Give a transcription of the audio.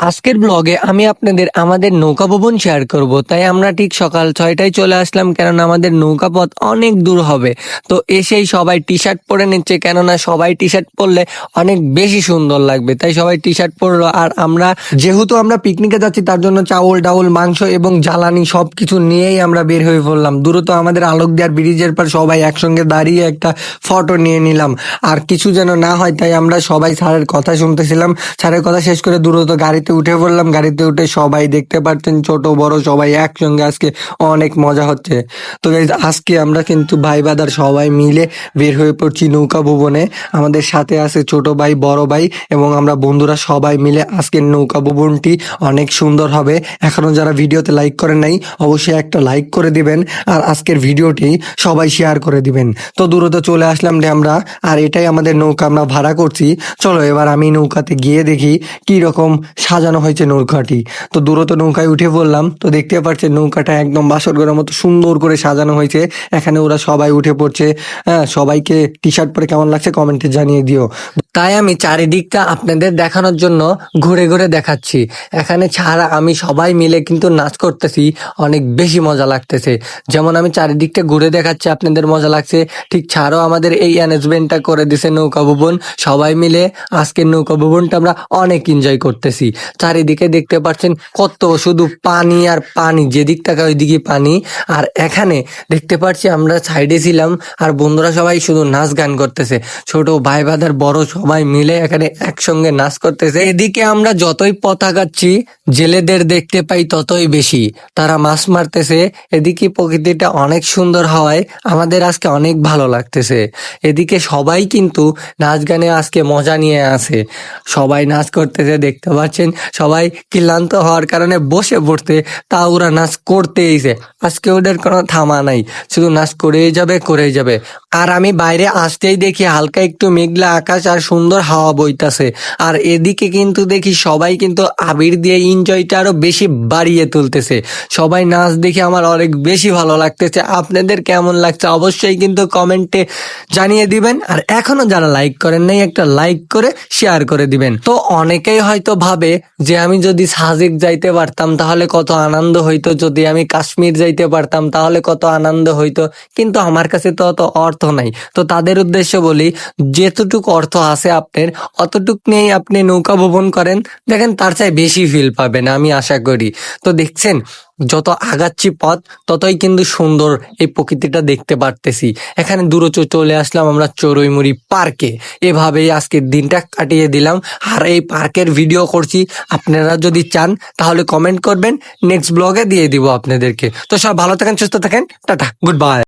আজকের ব্লগে আমি আপনাদের আমাদের নৌকা ভবন শেয়ার করব। তাই আমরা ঠিক সকাল ছয়টায় চলে আসলাম, কেননা আমাদের নৌকা পথ অনেক দূর হবে। তো এসেই সবাই টি শার্ট পরে নিচ্ছে, কেননা সবাই টি শার্ট পরলে অনেক বেশি সুন্দর লাগবে। তাই সবাই টি শার্ট পরলো। আর আমরা যেহেতু আমরা পিকনিকে যাচ্ছি, তার জন্য চাউল, ডাউল, মাংস এবং জ্বালানি সব কিছু নিয়েই আমরা বের হয়ে পড়লাম। দ্রুত আমাদের আলোক দেওয়ার ব্রিজের পর সবাই একসঙ্গে দাঁড়িয়ে একটা ফটো নিয়ে নিলাম। আর কিছু যেন না হয়, তাই আমরা সবাই স্যারের কথা শুনতেছিলাম। স্যারের কথা শেষ করে দ্রুত গাড়িতে উঠে পড়লাম, গাড়িতে উঠে সবাই দেখতে পাচ্ছেন ছোট, বড় সবাই একসঙ্গে আজকে অনেক মজা হচ্ছে। তো আজকে আমরা কিন্তু ভাই বাদার সবাই মিলে বের হয়ে পড়ছি নৌকা ভবনে। আমাদের সাথে আছে ছোট ভাই, বড় ভাই এবং আমরা বন্ধুরা সবাই মিলে আজকের নৌকা ভবনটি অনেক সুন্দর হবে। এখনও যারা ভিডিওতে লাইক করেন নাই, অবশ্যই একটা লাইক করে দিবেন আর আজকের ভিডিওটি সবাই শেয়ার করে দিবেন। তো দ্রুত চলে আসলাম রে আমরা, আর এটাই আমাদের নৌকা আমরা ভাড়া করছি। চলো এবার আমি নৌকাতে গিয়ে দেখি কি রকম সাজানো হয়েছে নৌকাটি। তো দ্রুত নৌকায় উঠে পড়লাম, তো দেখতে পাচ্ছেন নৌকাটা একদম বাসর ঘরের মতো সুন্দর করে সাজানো হয়েছে। এখানে ওরা সবাই উঠে পড়ছে। হ্যাঁ সবাইকে টি শার্ট পরে কেমন লাগছে কমেন্টে জানিয়ে দিও। তাই আমি চারিদিকটা আপনাদের দেখানোর জন্য ঘুরে ঘুরে দেখাচ্ছি। এখানে ছাড়া আমি সবাই মিলে কিন্তু নাচ করতেছি, অনেক বেশি মজা লাগতেছে। যেমন আমি চারিদিকটা ঘুরে দেখাচ্ছি, আপনাদের মজা লাগছে। ঠিক ছাড়াও আমাদের এই অ্যারেঞ্জমেন্টটা করে দিছে নৌকা ভবন। সবাই মিলে আজকের নৌকা ভবনটা আমরা অনেক এনজয় করতেছি। চারিদিকে দেখতে পাচ্ছেন কত শুধু পানি আর পানি যেদিক টাকা ওইদিকে পানি। আর এখানে দেখতে পাচ্ছি আমরা সাইডে ছিলাম আর বন্ধুরা সবাই শুধু নাচ গান করতেছে। ছোট ভাই বাদার বড় সবাই মিলে এখানে একসঙ্গে নাচ করতেছে। এদিকে আমরা যতই পথ আগাচ্ছি, জেলেদের দেখতে পাই ততই বেশি। তারা মাছ মারতেছে। এদিকে প্রকৃতিটা অনেক সুন্দর হওয়ায় আমাদের আজকে অনেক ভালো লাগতেছে। এদিকে সবাই কিন্তু নাচ গানে আজকে মজা নিয়ে আসে সবাই নাচ করতেছে, দেখতে পাচ্ছেন সবাই ক্লান্ত হওয়ার কারণে বসে পড়তে তা ওরা নাচ করতেইছে আজকে ওদের কোনো থামা নাই, শুধু নাচ করেই যাবে করেই যাবে। আর আমি বাইরে আসতেই দেখি হালকা একটু মেঘলা আকাশ আর সুন্দর হাওয়া বইতাছে। আর এদিকে কিন্তু দেখি সবাই কিন্তু আবির দিয়ে এনজয়টা আরও বেশি বাড়িয়ে তুলতেছে। সবাই নাচ দেখে আমার অনেক বেশি ভালো লাগতেছে। আপনাদের কেমন লাগছে অবশ্যই কিন্তু কমেন্টে জানিয়ে দিবেন। আর এখনও যারা লাইক করেন নাই, একটা লাইক করে শেয়ার করে দিবেন। তো অনেকেই হয়তো ভাবে যে আমি যদি সাজেক যাইতে পারতাম, তাহলে কত আনন্দ হইতো। যদি আমি কাশ্মীর যাইতে পারতাম, তাহলে কত আনন্দ হইতো। কিন্তু আমার কাছে তো অত অর্থ নাই। তো তাদের উদ্দেশ্য বলি, যেতটুকু অর্থ আছে আপনার, অতটুক নিয়েই আপনি নৌকা ভবন করেন। দেখেন, তার চাই বেশি ফিল পাবেন, আমি আশা করি। তো দেখছেন যত আগাচ্ছি পথ, ততই কিন্তু সুন্দর এই প্রকৃতিটা দেখতে পারতেছি। এখানে দূরে চলে আসলাম আমরা চড়ুইমুড়ি পার্কে। এভাবেই আজকের দিনটা কাটিয়ে দিলাম। আর এই পার্কের ভিডিও করছি। আপনারা যদি চান, তাহলে কমেন্ট করবেন। নেক্সট ব্লগে দিয়ে দিব আপনাদেরকে। তো সব ভালো থাকেন, সুস্থ থাকেন। Tata good bye